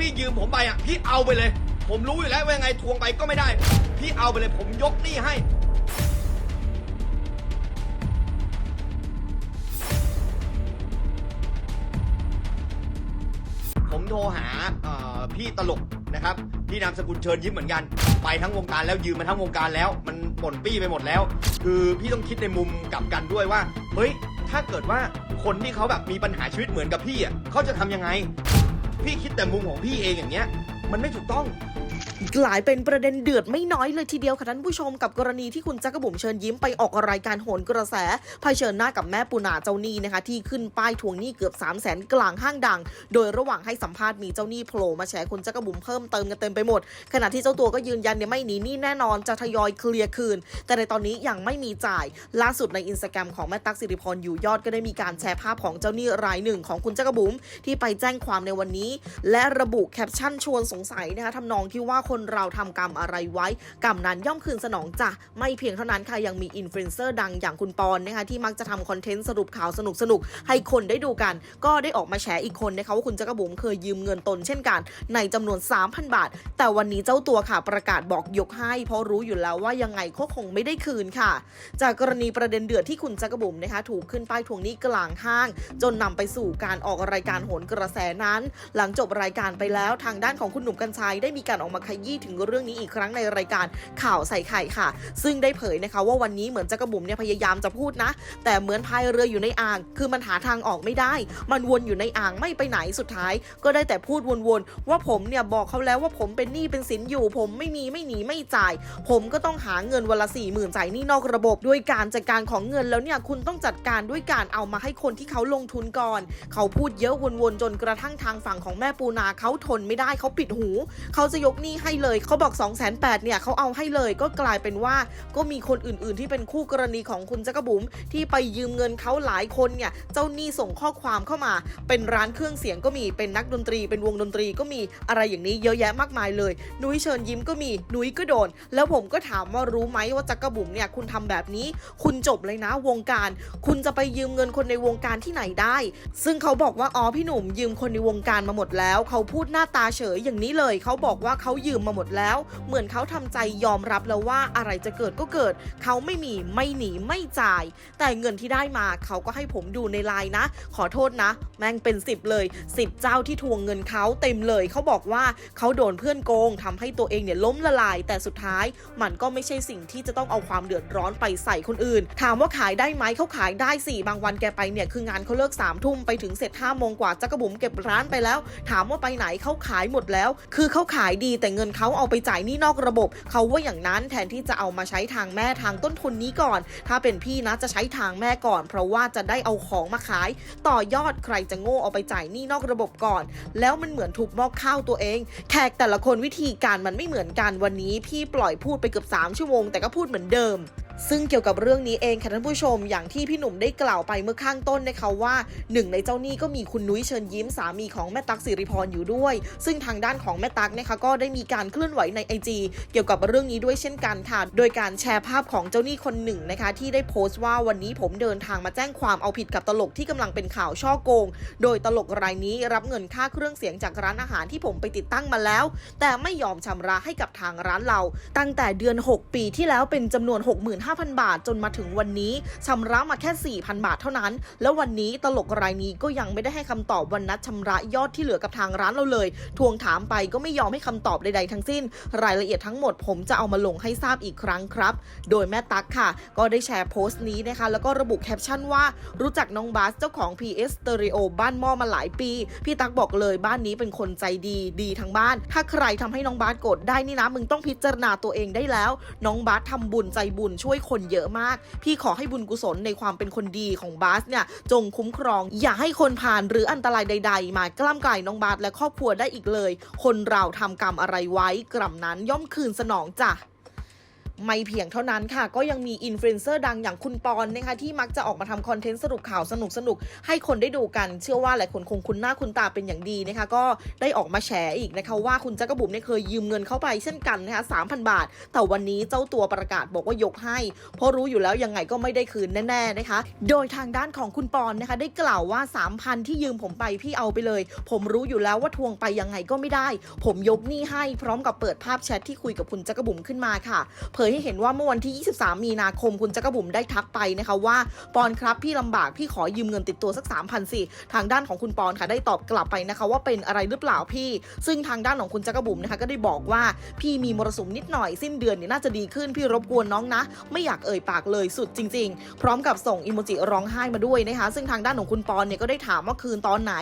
พี่ยืมผมไปอะพี่เอาไปเลย ผมรู้อยู่แล้วว่ายังไงทวงไปก็ไม่ได้ พี่เอาไปเลย ผมยกหนี้ให้ ผมโทรหาเอ่อพี่ตลกนะครับพี่นามสกุลเชิญยิ้มเหมือนกัน ไปทั้งวงการแล้วยืมมาทั้งวงการแล้ว มันป่นปี้ไปหมดแล้ว คือพี่ต้องคิดในมุมกลับกันด้วยว่าเฮ้ยถ้าเกิดว่าคนที่เขาแบบมีปัญหาชีวิตเหมือนกับพี่อะเขาจะทำยังไง พี่คิดแต่มุมของพี่เองอย่างเงี้ย มันไม่ถูกต้อง กลายเป็นประเด็นเดือดไม่น้อยเลยทีเดียวค่ะท่านผู้ชมกับกรณีที่คุณจักรบุ๋มเชิญยิ้มไปออกรายการโหนกระแสเผชิญหน้ากับแม่ปูนาเจ้าหนี้นะคะ ที่ขึ้นป้ายทวงหนี้เกือบ 3 0 0แสนกลางห้างดัง โดยระหว่างให้สัมภาษณ์มีเจ้าหนี้โผล่มาแฉคุณจักรบุ๋มเพิ่มเติมกันเต็มไปหมด ขณะที่เจ้าตัวก็ยืนยันเนี่ยไม่หนีหนี้แน่นอนจะทยอยเคลียร์คืน แต่ในตอนนี้ยังไม่มีจ่าย ล่าสุดในอินสตาแกรมของแม่ตั๊กสิริพรอยู่ยอดก็ได้มีการแชร์ภาพของเจ้าหนี้รายหนึ่งของคุณจักรบุ๋มที่ไปแจ้งความในวันนี้ และระบุแคปชั่นชวนสงสัยนะคะทำนองที่ว่าคนเราทำกรรมอะไรไว้ กรรมนั้นย่อมคืนสนองจ้ะไม่เพียงเท่านั้นค่ะยังมีอินฟลูเอนเซอร์ดังอย่างคุณปอนนะคะที่มักจะทำคอนเทนต์สรุปข่าวสนุกสนุกให้คนได้ดูกัน ก็ได้ออกมาแฉอีกคนนะคะว่าคุณจักรบุ๋มเคยยืมเงินตนเช่นกัน ในจำนวน 3,000 บาท แต่วันนี้เจ้าตัวค่ะประกาศบอกยกให้ เพราะรู้อยู่แล้วว่ายังไงก็คงไม่ได้คืนค่ะ จากกรณีประเด็นเดือดที่คุณจักรบุ๋มนะคะถูกขึ้นป้ายทวงหนี้กลางห้าง จนนำไปสู่การออกรายการโหนกระแสนั้น หลังจบรายการไปแล้วทางด้านของคุณหนุ่มกัญชัยได้มีการออกมาขยี้ถึงเรื่องนี้อีกครั้งในรายการข่าวใส่ไข่ค่ะ ซึ่งได้เผยนะคะว่าวันนี้เหมือนจักรบุ๋มเนี่ยพยายามจะพูดนะ แต่เหมือนพายเรืออยู่ในอ่าง คือมันหาทางออกไม่ได้ มันวนอยู่ในอ่างไม่ไปไหนสุดท้าย ก็ได้แต่พูดวนๆว่าผมเนี่ยบอกเขาแล้วว่าผมเป็นหนี้เป็นสินอยู่ ผมไม่มีไม่หนีไม่จ่าย ผมก็ต้องหาเงินวันละสี่หมื่นจ่ายหนี้นอกระบบด้วยการจัดการของเงินแล้วเนี่ยคุณต้องจัดการด้วยการเอามาให้คนที่เขาลงทุนก่อน เขาพูดเยอะวนๆจนกระทั่งทางฝั่งของแม่ปูนาเขาทนไม่ได้เขาปิดหู เขาจะยกหนี้ให้เลย เขาบอก2องแสนแเนี่ยเขาเอาให้เลยก็กลายเป็นว่าก็มีคนอื่นๆที่เป็นคู่กรณีของคุณจักรบุ๋มที่ไปยืมเงินเขาหลายคนเนี่ยเจ้าหนี้ส่งข้อความเข้ามา เป็นร้านเครื่องเสียงก็มีเป็นนักดนตรี เป็นวงดนตรีก็มีอะไรอย่างนี้เยอะแยะมากมายเลยนุ้ยเชิญยิ้มก็มีนุ้ยก็โดน แล้วผมก็ถามว่ารู้ไหมว่าจักรบุ๋มเนี่ยคุณทำแบบนี้ คุณจบเลยนะวงการ คุณจะไปยืมเงินคนในวงการที่ไหนได้ ซึ่งเขาบอกว่าอ๋อพี่หนุ่มยืมคนในวงการมาหมดแล้ว เขาพูดหน้าตาเฉยอย่างนี้เลย เขาบอกว่าเขายืมมาหมดแล้ว เหมือนเขาทำใจยอมรับแล้วว่าอะไรจะเกิดก็เกิด เขาไม่มีไม่หนีไม่จ่าย แต่เงินที่ได้มาเขาก็ให้ผมดูในไลน์นะ ขอโทษนะ แม่งเป็นสิบเลยสิบเจ้าที่ทวงเงินเขาเต็มเลย เขาบอกว่าเขาโดนเพื่อนโกงทำให้ตัวเองเนี่ยล้มละลาย แต่สุดท้าย มันก็ไม่ใช่สิ่งที่จะต้องเอาความเดือดร้อนไปใส่คนอื่น ถามว่าขายได้ไหมเขาขายได้สิบางวันแกไปเนี่ยคืองานเขาเลิกสามทุ่มไปถึงเสร็จห้าโมงกว่าจักรบุ๋มเก็บร้านไปแล้ว ถามว่าไปไหนเขาขายหมดแล้ว คือเขาขายดีแต่เงินเขาเอาไปจ่ายหนี้นอกระบบ เขาว่าอย่างนั้นแทนที่จะเอามาใช้ทางแม่ทางต้นทุนนี้ก่อน ถ้าเป็นพี่นะจะใช้ทางแม่ก่อน เพราะว่าจะได้เอาของมาขาย ต่อยอดใครจะโง่เอาไปจ่ายหนี้นอกระบบก่อน แล้วมันเหมือนถูกมอกข้าวตัวเอง แขกแต่ละคนวิธีการมันไม่เหมือนกันวันนี้ พี่ปล่อยพูดไปเกือบ3ชั่วโมงแต่ก็พูดเหมือนเดิม ซึ่งเกี่ยวกับเรื่องนี้เองค่ะท่านผู้ชมอย่างที่พี่หนุ่มได้กล่าวไปเมื่อข้างต้นนะคะว่าหนึ่งในเจ้าหนี้ก็มีคุณนุ้ยเชิญยิ้มสามีของแม่ตั๊กสิริพรอยู่ด้วย ซึ่งทางด้านของแม่ตั๊กนะคะก็ได้มีการเคลื่อนไหวในไอจีเกี่ยวกับเรื่องนี้ด้วยเช่นกันค่ะ โดยการแชร์ภาพของเจ้าหนี้คนหนึ่งนะคะ ที่ได้โพสต์ว่าวันนี้ผมเดินทางมาแจ้งความเอาผิดกับตลกที่กำลังเป็นข่าวช่อโกง โดยตลกรายนี้รับเงินค่าเครื่องเสียงจากร้านอาหารที่ผมไปติดตั้งมาแล้ว แต่ไม่ยอมชำระให้กับทางร้านเรา ตั้งแต่เดือน 6 ปีที่แล้วเป็นจำนวน5,000 บาทจนมาถึงวันนี้ชำระมาแค่ 4,000 บาทเท่านั้น แล้ววันนี้ตลกรายนี้ก็ยังไม่ได้ให้คำตอบวันนัดชำระยอดที่เหลือกับทางร้านเราเลย ทวงถามไปก็ไม่ยอมให้คำตอบใดๆทั้งสิ้น รายละเอียดทั้งหมดผมจะเอามาลงให้ทราบอีกครั้งครับ โดยแม่ตั๊กค่ะ ก็ได้แชร์โพสต์นี้นะคะ แล้วก็ระบุแคปชั่นว่ารู้จักน้องบาสเจ้าของ PS Stereo บ้านหม้อมาหลายปี พี่ตั๊กบอกเลยบ้านนี้เป็นคนใจดีดีทั้งบ้าน ถ้าใครทำให้น้องบาสโกรธได้นี่นะมึงต้องพิจารณาตัวเองได้แล้ว น้องบาสทำบุญใจบุญช่วยคนเยอะมาก พี่ขอให้บุญกุศลในความเป็นคนดีของบาสเนี่ยจงคุ้มครอง อย่าให้คนผ่านหรืออันตรายใด ๆ มากล้ำกลายน้องบาสและครอบครัวได้อีกเลย คนเราทำกรรมอะไรไว้กรรมนั้นย่อมคืนสนองจ้ะ ไม่เพียงเท่านั้นค่ะ ก็ยังมีอินฟลูเอนเซอร์ดังอย่างคุณปอนนะคะที่มักจะออกมาทำคอนเทนต์สรุปข่าวสนุกๆให้คนได้ดูกัน เชื่อว่าหลายคนคงคุ้นหน้าคุ้นตาเป็นอย่างดีนะคะ ก็ได้ออกมาแฉอีกนะคะว่าคุณจักรบุ๋มเนี่ยเคยยืมเงินเข้าไปเช่นกันนะคะ3,000บาท แต่วันนี้เจ้าตัวประกาศบอกว่ายกให้ เพราะรู้อยู่แล้วยังไงก็ไม่ได้คืนแน่ๆนะคะ โดยทางด้านของคุณปอนนะคะได้กล่าวว่า3,000ที่ยืมผมไปพี่เอาไปเลย ผมรู้อยู่แล้วว่าทวงไปยังไงก็ไม่ได้ ผมยกหนี้ให้พร้อมกับเปิดภาพแชทที่คุยกับคุณจักรบุ๋มขึ้นมาค่ะ เผยให้เห็นว่าเมื่อวันที่ 23 มีนาคมคุณจักรบุ๋มได้ทักไปนะคะว่าปอนครับพี่ลำบากพี่ขอยืมเงินติดตัวสัก 3,000สิทางด้านของคุณปอนค่ะได้ตอบกลับไปนะคะว่าเป็นอะไรหรือเปล่าพี่ ซึ่งทางด้านของคุณจักรบุ๋มนะคะก็ได้บอกว่าพี่มีมรสุมนิดหน่อยสิ้นเดือนเนี่ยน่าจะดีขึ้นพี่รบกวนน้องนะ ไม่อยากเอ่ยปากเลยสุดจริง ๆ พร้อมกับส่งอิโมจิร้องไห้มาด้วยนะคะซึ่งทางด้านของคุณปอนเนี่ยก็ได้ถามว่าคืนตอนไหน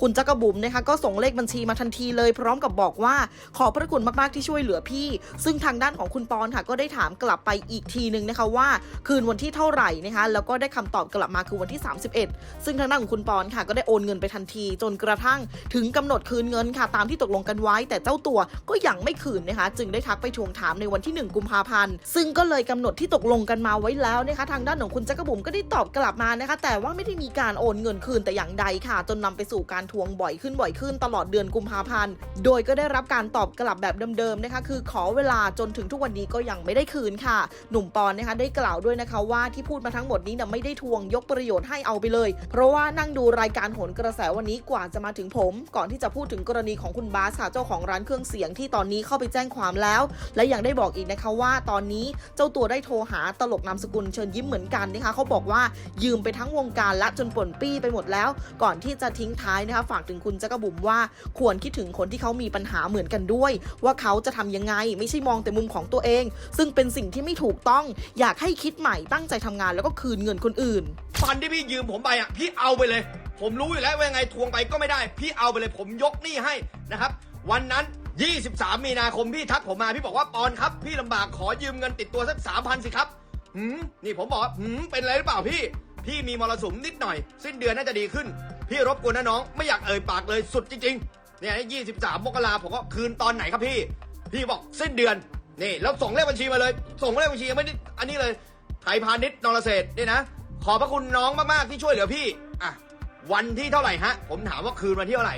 คุณจักรบุ๋มนะคะก็ส่งเลขบัญชีมาทันทีเลย พร้อมกับบอกว่าขอพระคุณมากๆที่ช่วยเหลือพี่ ซึ่งทางด้านของคุณปอนค่ะก็ได้ถามกลับไปอีกทีนึงนะคะว่า คืนวันที่เท่าไหร่นะคะแล้วก็ได้คำตอบกลับมาคือวันที่ 31 ซึ่งทางด้านของคุณปอนค่ะ ก็ได้โอนเงินไปทันที จนกระทั่งถึงกำหนดคืนเงินค่ะ ตามที่ตกลงกันไว้ แต่เจ้าตัวก็ยังไม่คืนนะคะจึงได้ทักไปทวงถามในวันที่ 1 กุมภาพันธ์ซึ่งก็เลยกำหนดที่ตกลงกันมาไว้แล้วนะคะทางด้านของคุณจักรบุ๋มก็ได้ตอบกลับมานะคะ แต่ว่าไม่ได้มีการโอนเงินคืนแต่อย่างใดค่ะ จนนำไปสู่การทวงบ่อยขึ้นบ่อยขึ้นตลอดเดือนกุมภาพันธ์โดยก็ได้รับการตอบกลับแบบเดิมๆนะคะคือขอเวลาจนถึงทุกวันนี้ก็ยังไม่ได้คืนค่ะ หนุ่มปอนนะคะได้กล่าวด้วยนะคะว่าที่พูดมาทั้งหมดนี้นะไม่ได้ทวงยกประโยชน์ให้เอาไปเลย เพราะว่านั่งดูรายการโหนกระแสวันนี้กว่าจะมาถึงผม ก่อนที่จะพูดถึงกรณีของคุณบาสค่ะเจ้าของร้านเครื่องเสียงที่ตอนนี้เข้าไปแจ้งความแล้ว และยังได้บอกอีกนะคะว่าตอนนี้เจ้าตัวได้โทรหาตลกนามสกุลเชิญยิ้มเหมือนกันนะคะเขาบอกว่ายืมไปทั้งวงการและจนป่นปี้ไปหมดแล้ว ก่อนที่จะทิ้งท้ายนะคะฝากถึงคุณจักรบุ๋มว่าควรคิดถึงคนที่เขามีปัญหาเหมือนกันด้วย ว่าเขาจะทำยังไงไม่ใช่มองแต่มุมของตัวเอง ซึ่งเป็นสิ่งที่ไม่ถูกต้อง อยากให้คิดใหม่ตั้งใจทำงานแล้วก็คืนเงินคนอื่น ฟันที่พี่ยืมผมไปอะพี่เอาไปเลย ผมรู้อยู่แล้วว่ายังไงทวงไปก็ไม่ได้ พี่เอาไปเลยผมยกหนี้ให้นะครับ วันนั้น 23 มีนาคมพี่ทักผมมาพี่บอกว่าปอนครับ พี่ลำบากขอยืมเงินติดตัวสัก3,000สิครับหืมนี่ผมบอกว่าหืมเป็นไรหรือเปล่าพี่ พี่มีมรสุมนิดหน่อย สิ้นเดือนน่าจะดีขึ้น พี่รบกวนนะน้องไม่อยากเอ่ยปากเลยสุดจริงๆเนี่ย23มกราผมก็คืนตอนไหนครับพี่ พี่บอกสิ้นเดือน นี่แล้วส่งเลขบัญชีมาเลย ส่งเลขบัญชียังไม่ได้อันนี้เลยไทยพาณิชย์นรเศษฐ์นี่นะขอบพระคุณน้องมากๆที่ช่วยเหลือพี่อะวันที่เท่าไหร่ฮะ ผมถามว่าคืนวันที่เท่าไหร่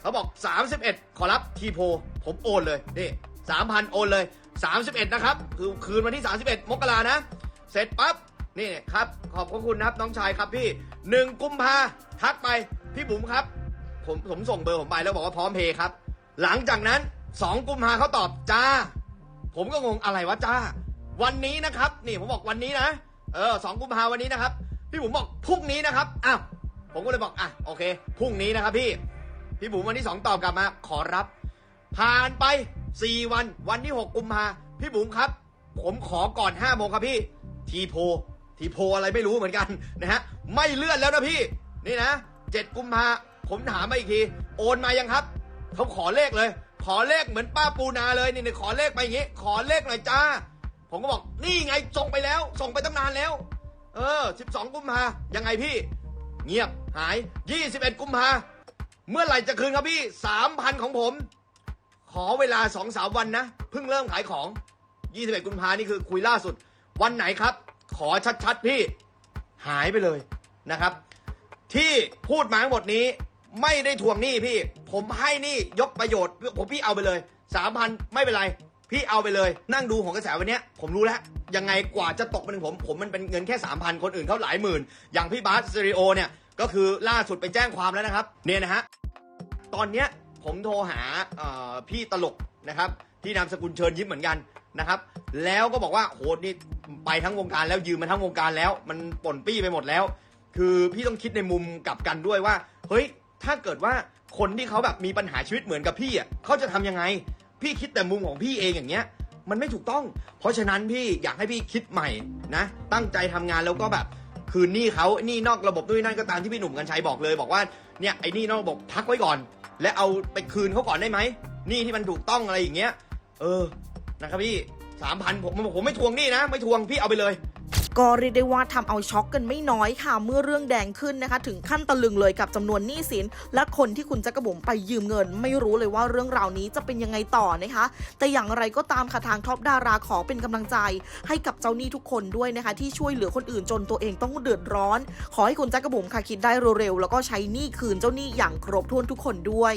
เขาบอก 31 ขอรับทีโพ ผมโอนเลยนี่3,000โอนเลย 31 นะครับ คือคืนวันที่ 31 มกรานะ เสร็จปั๊บนี่ครับ ขอบพระคุณนะครับน้องชายครับพี่1กุมภาทักไปพี่บุ๋มครับ ผมผมส่งเบอร์ผมไปแล้วบอกว่าพร้อมเพย์ครับ หลังจากนั้น 2 กุมภาเขาตอบจ้า ผมก็งงอะไรวะจ้า วันนี้นะครับ นี่ผมบอกวันนี้นะ เออสองกุมภาวันนี้นะครับ พี่บุ๋มบอกพรุ่งนี้นะครับ อ้าว ผมก็เลยบอกอะโอเค พรุ่งนี้นะครับพี่ พี่บุ๋มวันที่สองตอบกลับมา ขอรับ ผ่านไปสี่วันวันที่หกกุมภาพี่บุ๋มครับ ผมขอก่อนห้าโมงครับพี่ ทีโพ ทีโพอะไรไม่รู้เหมือนกันนะฮะ ไม่เลื่อนแล้วนะพี่ นี่นะเจ็ดกุมภาผมถามมาอีกที โอนมายังครับ เขาขอเลขเลย ขอเลขเหมือนป้าปูนาเลยนี่นี่ขอเลขไปอย่างงี้ ขอเลขหน่อยจ้า ผมก็บอกนี่ไงส่งไปแล้ว ส่งไปตั้งนานแล้ว เออ 12 กุมภายังไงพี่ เงียบหาย 21 กุมภาเมื่อไหร่จะคืนครับพี่ 3,000 ของผม ขอเวลา2อสาวันนะเพิ่งเริ่มขายของ 21 กุมภานี่คือคุยล่าสุด วันไหนครับ ขอชัดๆพี่ หายไปเลยนะครับ ที่พูดมาทั้งหมดนี้ ไม่ได้ทวงหนี้พี่ ผมให้หนี่ยกประโยชน์ผมพี่เอาไปเลยสามพันไม่เป็นไร พี่เอาไปเลย นั่งดูของกระแสวันนี้ผมรู้แล้ว ยังไงกว่าจะตกมาถึงผม ผมมันเป็นเงินแค่สามพันคนอื่นเขาหลายหมื่น อย่างพี่บาสสริโอเนี่ย ก็คือล่าสุดไปแจ้งความแล้วนะครับ เนี่ยนะฮะ ตอนเนี้ยผมโทรหาพี่ตลกนะครับ ที่นามสกุลเชิญยิ้มเหมือนกันนะครับ แล้วก็บอกว่าโหนี่ไปทั้งวงการแล้วยืมมาทั้งวงการแล้ว มันป่นปี้ไปหมดแล้ว คือพี่ต้องคิดในมุมกลับกันด้วยว่า เฮ้ย ถ้าเกิดว่าคนที่เขาแบบมีปัญหาชีวิตเหมือนกับพี่อะเขาจะทำยังไง พี่คิดแต่มุมของพี่เองอย่างเงี้ย มันไม่ถูกต้อง เพราะฉะนั้นพี่อยากให้พี่คิดใหม่นะ ตั้งใจทำงานแล้วก็แบบคืนหนี้เขาหนี้นอกระบบด้วยนั่นก็ตามที่พี่หนุ่มกัญชัยบอกเลย บอกว่าเนี่ยไอ้หนี้นอกระบบพักไว้ก่อน และเอาไปคืนเขาก่อนได้ไหมหนี้ที่มันถูกต้องอะไรอย่างเงี้ย เออนะครับพี่สามพันผมผมไม่ทวงหนี้นะ ไม่ทวงพี่เอาไปเลย ก็เรียกได้ว่าทำเอาช็อกกันไม่น้อยค่ะเมื่อเรื่องแดงขึ้นนะคะ ถึงขั้นตะลึงเลยกับจำนวนหนี้สิน และคนที่คุณจักรบุ๋มไปยืมเงิน ไม่รู้เลยว่าเรื่องราวนี้จะเป็นยังไงต่อนะคะ แต่อย่างไรก็ตามค่ะทางท็อปดาราขอเป็นกำลังใจ ให้กับเจ้าหนี้ทุกคนด้วยนะคะ ที่ช่วยเหลือคนอื่นจนตัวเองต้องเดือดร้อน ขอให้คุณจักรบุ๋มค่ะคิดได้เร็วๆแล้วก็ใช้หนี้คืนเจ้าหนี้อย่างครบถ้วนทุกคนด้วย